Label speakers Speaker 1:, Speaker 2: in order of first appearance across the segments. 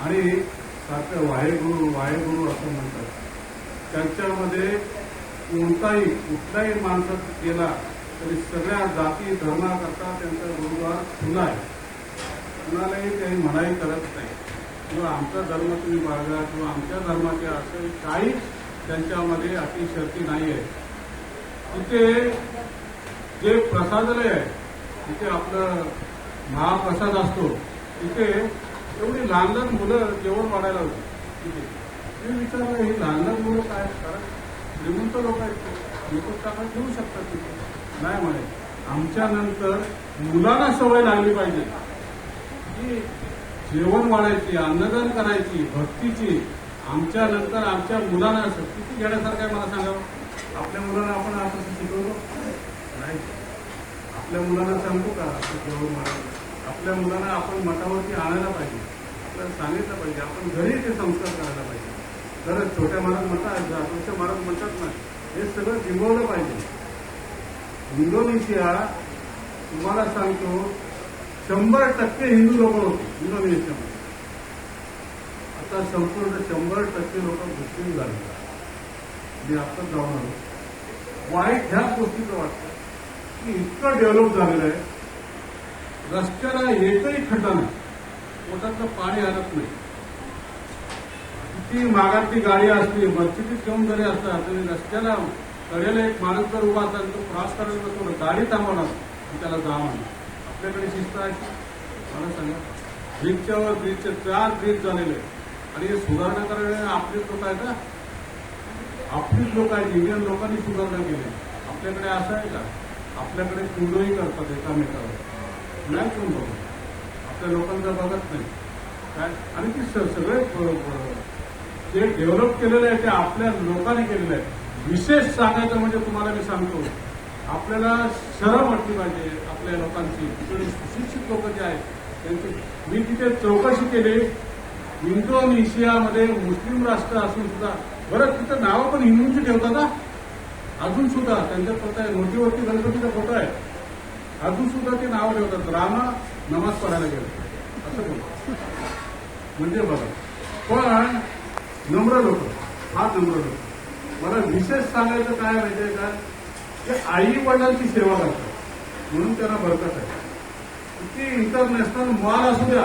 Speaker 1: आणि सारखं वाहेगुरु वाहेगुरु असं म्हणतात. त्यांच्यामध्ये कोणताही कुठलाही माणसात गेला तरी सगळ्या जाती धर्माकरता त्यांचा गुरुद्वार खुला आहे. कुणालाही काही मनाई करत नाही. किंवा आमचा धर्म तुम्ही बाळगा किंवा आमच्या धर्माचे असं काहीच त्यांच्यामध्ये अति शर्ती नाही आहे. तिथे जे प्रसादालय आहे तिथे आपलं महाप्रसाद असतो तिथे एवढी लहान लहान मुलं जेवण वाढायला होती. मी विचारलं ही लहान लहान मुलं काय? कारण श्रीमंत लोक आहेत लोक टाका घेऊ शकतात तिथे. नाही म्हणे. आमच्या नंतर मुलांना सवय लागली पाहिजे. की जेवण वाढायची अन्नदान करायची भक्तीची. आमच्या नंतर आमच्या मुलांना असं किती घेण्यासारखं आहे मला सांगावं आपल्या मुलांना आपण असं शिकवतो? नाही. आपल्या मुलांना सांगू का? जेवण वाढायचं. आपल्या मुलांना आपण मठावरती आणायला पाहिजे. आपल्याला सांगितलं पाहिजे. आपण घरी ते संस्कार करायला पाहिजे. खरंच छोट्या महाराज म्हणतात जातोच्या महाराज म्हणतात ना हे सगळं जिंबवलं पाहिजे. इंडोनेशिया तुम्हाला सांगतो शंभर टक्के हिंदू लोक होते इंडोनेशियामध्ये. आता संपूर्ण शंभर टक्के लोक मुस्लिम झाले. मी आत्ताच जाऊन आलो. वाईट ह्याच गोष्टीचं वाटतं. की इतकं डेव्हलप झालेलं आहे. रस्त्याला एकही खड्डा नाही पोटातलं पाणी आलत नाही. किती मागातली गाडी असली मस्जिदीत घेऊन जरी असतात तरी रस्त्याला कडेला एक माणूस जर उभा असेल तो क्रॉस करायला बसतो गाडी थांबवणार त्याला जा आपल्याकडे शिस्त आहे. मला सांगा. ब्रिजच्यावर ब्रिजचे चार ब्रिज झालेले आणि हे सुधारणा करणारे आपलेच लोक आहेत का आपलीच लोक आहेत. इंडियन लोकांनी सुधारणा केली. आपल्याकडे असं आहे का? आपल्याकडे कुंडोही करतात एकामेकावर. नाही कोण बघत आपल्या लोकांचा बघत नाही. काय? आणि ती सगळे जे डेव्हलप केलेलं आहे ते आपल्या लोकांनी केलेलं आहे. विशेष सांगायचं म्हणजे तुम्हाला मी सांगतो आपल्याला शरम वाटली पाहिजे आपल्या लोकांची. तिकडे सुशिक्षित लोक जे आहेत त्यांची मी तिथे चौकशी केली. इंडोनेशियामध्ये मुस्लिम राष्ट्र असून सुद्धा बरं तिथं नावं पण हिंदूंची ठेवतात ना अजून सुद्धा त्यांच्या फोटो आहे नोटीवरती गणपतीचा फोटो आहे. अजून सुद्धा ते नाव ठेवतात. रामा नमाज पढायला गेले. असं बोल म्हणजे बघा पण नम्र लोक हा नम्र लोक. मला विशेष सांगायचं काय माहितीये का? ते आई वडिलांची सेवा करतात. म्हणून त्यांना बरकत आहे. किती इंटरनॅशनल मॉल असू द्या.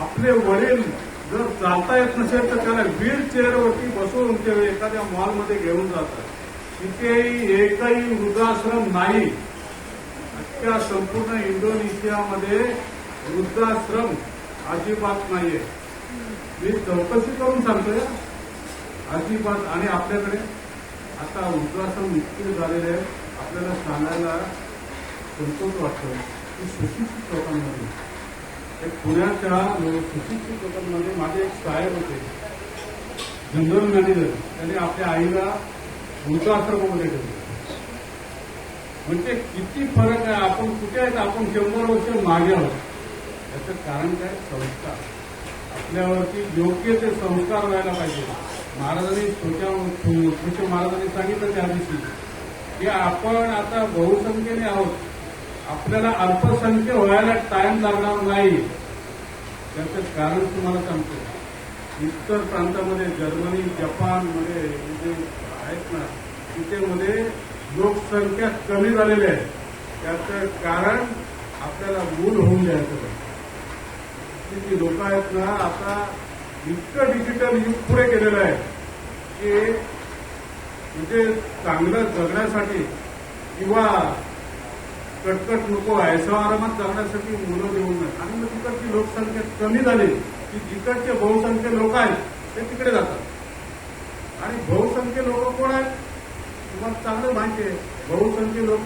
Speaker 1: आपले वडील जर चालता येत नसेल तर त्याला व्हील चेअरवरती बसवून ते एखाद्या मॉलमध्ये घेऊन जातात. तिथेही एकही वृद्धाश्रम नाही. अख्ख्या संपूर्ण इंडोनेशियामध्ये वृद्धाश्रम अजिबात नाहीये. मी चौकशी करून सांगतोय. अजिबात आणि आपल्याकडे आता वृद्धाश्रम इतके झालेले आहेत. आपल्याला सांगायला संतोष वाटतो. की सुशिक्षित लोकांमध्ये. एक पुण्याच्या म्हणजे सुशिक्षित लोकांमध्ये माझे एक साहेब होते. General manager. त्यांनी आपल्या आईला वृद्धाश्रमामध्ये ठेवले. म्हणजे किती फरक आहे? आपण कुठे आहेत? आपण शंभर वर्ष मागे आहोत. याचं कारण काय? संस्कार. आपल्यावरती योग्य ते संस्कार व्हायला पाहिजे. महाराजांनी छोट्या छोट्या महाराजांनी सांगितलं त्या दिवशी की आपण आता बहुसंख्येने आहोत. आपल्याला अल्पसंख्य व्हायला टाइम लागणार नाही. त्याचं कारण तुम्हाला सांगतो. इतर प्रांतामध्ये जर्मनी जपानमध्ये जे आहेत ना तिथेमध्ये लोकसंख्या कमी झालेली आहे. त्याचं कारण आपल्याला मूल होऊन द्यायचं जी लोक आहेत ना आता इतकं डिजिटल युग पुढे गेलेलं आहे की म्हणजे चांगलं जगण्यासाठी किंवा कटकट नको ऐसा आरामात जगण्यासाठी मुलं देऊन नाही आणि मग तिकडची लोकसंख्या कमी झाली की जिकडचे बहुसंख्य लोक आहेत ते तिकडे जातात. आणि बहुसंख्य लोक कोण आहेत? तुम्हाला चांगलं माहिती आहे. बहुसंख्य लोक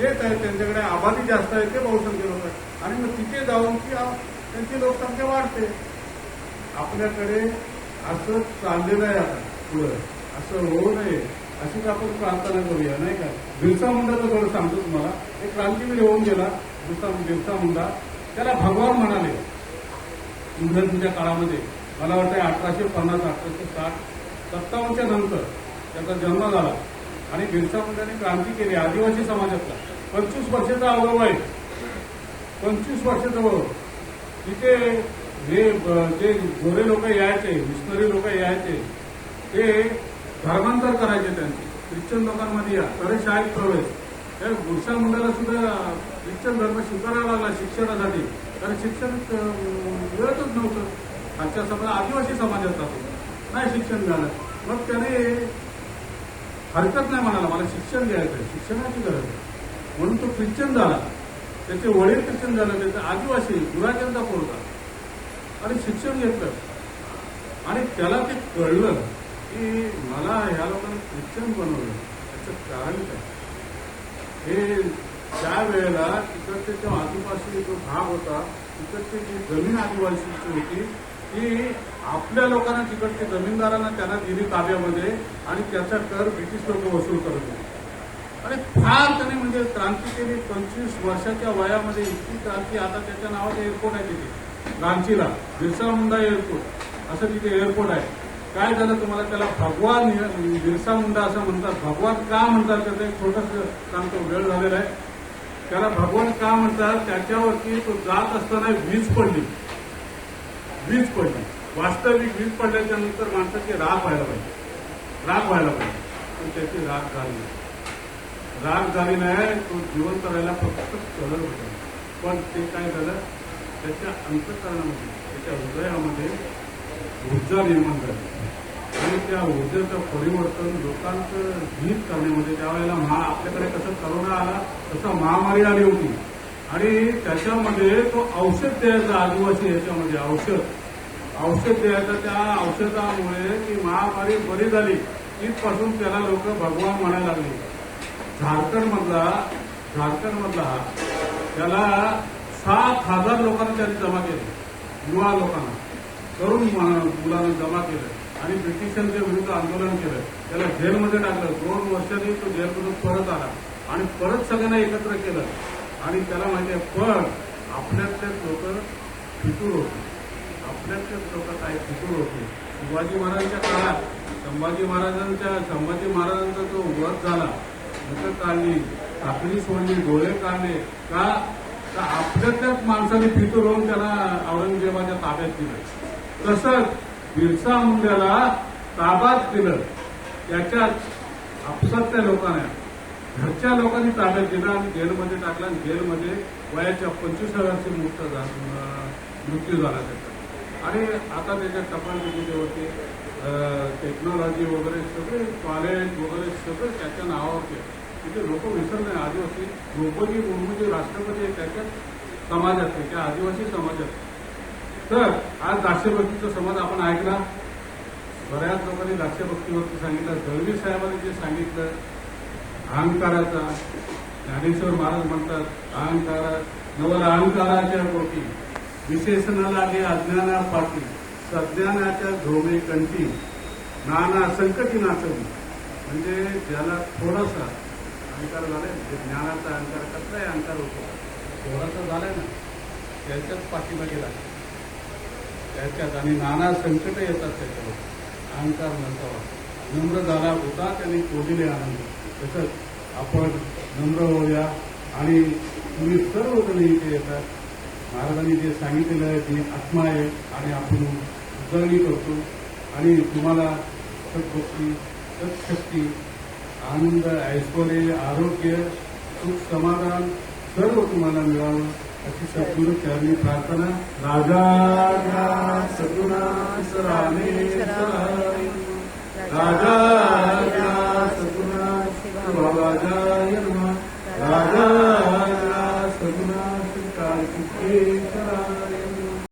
Speaker 1: येत आहेत त्यांच्याकडे आबादी जास्त आहे ते बहुसंख्य लोक आहेत. आणि मग तिथे जाऊन की त्यांची लोकसंख्या वाढते. आपल्याकडे असं चाललेलं आहे आता पुढं. असं होऊ नये. अशीच आपण प्रार्थना करूया नाही का? बिरसा मुंडाचं थोडं सांगतो तुम्हाला. एक क्रांतीवीर होऊन गेला बिरसा बिरसा मुंडा. त्याला भगवान म्हणाले इंग्रजांच्या काळामध्ये. मला वाटतं अठराशे पन्नास अठराशे साठ सत्तावन्नच्या नंतर त्याचा जन्म झाला. आणि बिरसा मुंडाने क्रांती केली आदिवासी समाजातला. पंचवीस वर्षाचा अवयव आहे. पंचवीस वर्षाचा अवयव तिथे हे जे गोरे लोक यायचे मिशनरी लोक यायचे ते धर्मांतर करायचे त्यांचे. ख्रिश्चन लोकांमध्ये या. तर शाळेत प्रवेश. त्या बिरसा मुलाला सुद्धा ख्रिश्चन धर्म स्वीकारावा लागला शिक्षणासाठी. कारण शिक्षण मिळतच नव्हतं. आजच्या समाज आदिवासी समाजात राहतो नाही शिक्षण झालं. मग त्याने हरकत नाही म्हणाला मला शिक्षण घ्यायचं आहे शिक्षणाची गरज आहे. म्हणून तो ख्रिश्चन झाला. त्याचे वडील ख्रिश्चन झाले त्याचे आदिवासी गुराजांचा पोरगा. आणि शिक्षण घेतलं. आणि त्याला ते कळलं की मला ह्या लोकांनी ख्रिश्चन बनवलं. त्याचं कारण काय? हे त्या वेळेला तिकडचे जो आदिवासी जो भाग होता तिकडची जी जमीन आदिवासीची होती ती आपल्या लोकांना तिकडच्या जमीनदारांना त्यांना दिली ताब्यामध्ये आणि त्याचा कर ब्रिटिश लोक वसूल करत होते. आणि फार त्याने म्हणजे क्रांती केली पंचवीस वर्षाच्या वयामध्ये इतकी क्रांती आता त्याच्या नावाचं एअरपोर्ट आहे तिथे. रांचीला बिरसा मुंडा एअरपोर्ट असं तिथे एअरपोर्ट आहे. काय झालं तुम्हाला? त्याला भगवान बिरसा मुंडा असं म्हणतात. भगवान का म्हणतात? त्याचं एक छोटस सांगतो. वेळ झालेला आहे. त्याला भगवान का म्हणतात? त्याच्यावरती तो जात असताना वीज पडली. वीज पडली. वास्तविक वीज पडल्याच्या नंतर माणसाची राग व्हायला पाहिजे. राग व्हायला पाहिजे. पण त्याची राग झाली नाही. राग झाली नाही तो जिवंत राहायला फक्त कलर होता. पण ते काय झालं? त्याच्या अंतकरणामध्ये त्याच्या हृदयामध्ये ऊर्जा निर्माण झाली. आणि त्या ऊर्जेचं परिवर्तन लोकांचं हित करण्यामध्ये त्यावेळेला महा आपल्याकडे कसं करोना आला तसं महामारी आली होती. आणि त्याच्यामध्ये तो औषध द्यायचा आदिवासी याच्यामध्ये औषध. औषध द्यायचं त्या औषधामुळे ती महामारी बरी झाली. तिथपासून त्याला लोक भगवान म्हणायला लागले. झारखंड मधला झारखंड मधला हा त्याला सात हजार लोकांना त्यांनी जमा केले. युवा लोकांना. तरुण मुलांना जमा केलं. आणि ब्रिटिशांच्या विरुद्ध आंदोलन केलं त्याला जेलमध्ये टाकलं. दोन वर्षांनी तो जेलमधून परत आला. आणि परत सगळ्यांना एकत्र केलं. आणि त्याला माहिती आहे पण आपल्यातलेच लोक फितूर होते. लोक काय फितूर होते. शिवाजी महाराजांच्या काळात संभाजी महाराजांच्या संभाजी महाराजांचा जो वध झाला नंतर काढली साखळी सोडली डोळे काढले का तर आपल्यातल्याच माणसाने फितूर होऊन त्याला औरंगजेबाच्या ताब्यात दिलं. तसंच बिरसा मुंड्याला ताब्यात दिलं. त्याच्यात आपसातल्या लोकांना घरच्या लोकांनी ताब्यात दिलं आणि जेलमध्ये टाकलं आणि जेलमध्ये वयाच्या पंचवीसाव्या वर्षी मुक्त मृत्यू झाला त्याचा. आणि आता त्याच्या टपाल होते टेक्नॉलॉजी वगैरे सगळे कॉलेज वगैरे सगळं त्याच्या नावावरती म्हणजे तिथे लोक विसरले आदिवासी द्रौपदी मुर्मू जे राष्ट्रपती आहे त्याच्यात समाजातले त्या आदिवासी समाजात तर आज दाक्षभक्तीचा समाज आपण ऐकला. बऱ्याच लोकांनी दास्यभक्तीवरती सांगितलं दळवी साहेबांनी जे सांगितलं अहंकाराचा ज्ञानेश्वर महाराज म्हणतात अहंकारा नवल अहंकाराच्या पोटी. विशेषणाला लागे अज्ञाना पाठी सज्ञानाच्या झोमे कंठी. नाना संकटी नाचवी. म्हणजे ज्याला थोडासा अहंकार झालाय म्हणजे ज्ञानाचा अहंकार कसलाही अहंकार होतो थोडासा झालाय ना त्याच्याच पाठीला गेला त्याच्यात आणि नाना संकट येतात त्याच्यावर. अहंकार नसावा. नम्र झाला होता त्यांनी शोधिले आनंद. तसंच आपण नम्र होऊया आणि तुम्ही सर्वजण इथे येतात. महाराजांनी जे सांगितलेलं आहे ती आत्मा आहे आणि आपण उजळणी करतो. आणि तुम्हाला सद्गोष्टी सत्शक्ती आनंद ऐश्वर्य आरोग्य सुख समाधान सर्व तुम्हाला मिळावं. अशी सद्गुरु चरणी प्रार्थना. राजा सगुणा सरामे राजा सगुणा राजा राजा Amen.